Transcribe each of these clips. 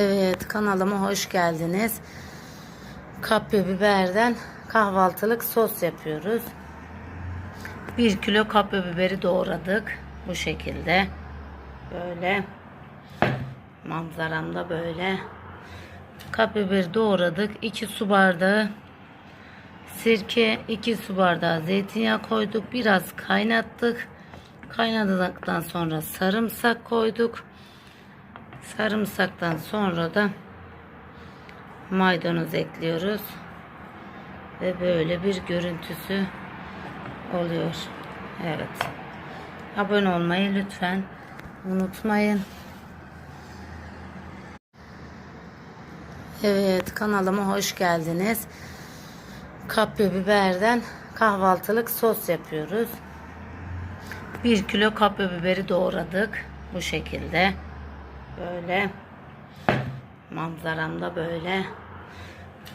Evet kanalıma hoş geldiniz. Kapya biberden kahvaltılık sos yapıyoruz. 1 kilo kapya biberi doğradık. Bu şekilde. Böyle. Manzaramda böyle. Kapya biberi doğradık. 2 su bardağı sirke, 2 su bardağı zeytinyağı koyduk. Biraz kaynattık. Kaynadıktan sonra sarımsak koyduk. Sarımsaktan sonra da maydanoz ekliyoruz. Ve böyle bir görüntüsü oluyor. Evet. Abone olmayı lütfen unutmayın. Evet kanalıma hoş geldiniz. Kapya biberden kahvaltılık sos yapıyoruz. 1 kilo kapya biberi doğradık. Bu şekilde. Böyle. Manzaramda böyle.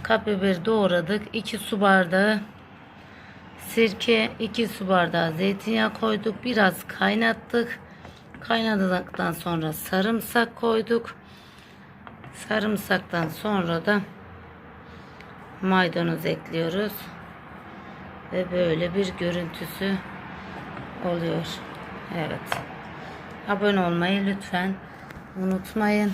Kapya biberi doğradık. 2 su bardağı sirke, 2 su bardağı zeytinyağı koyduk. Biraz kaynattık. Kaynadıktan sonra sarımsak koyduk. Sarımsaktan sonra da maydanoz ekliyoruz. Ve böyle bir görüntüsü oluyor. Evet. Abone olmayı lütfen unutmayın.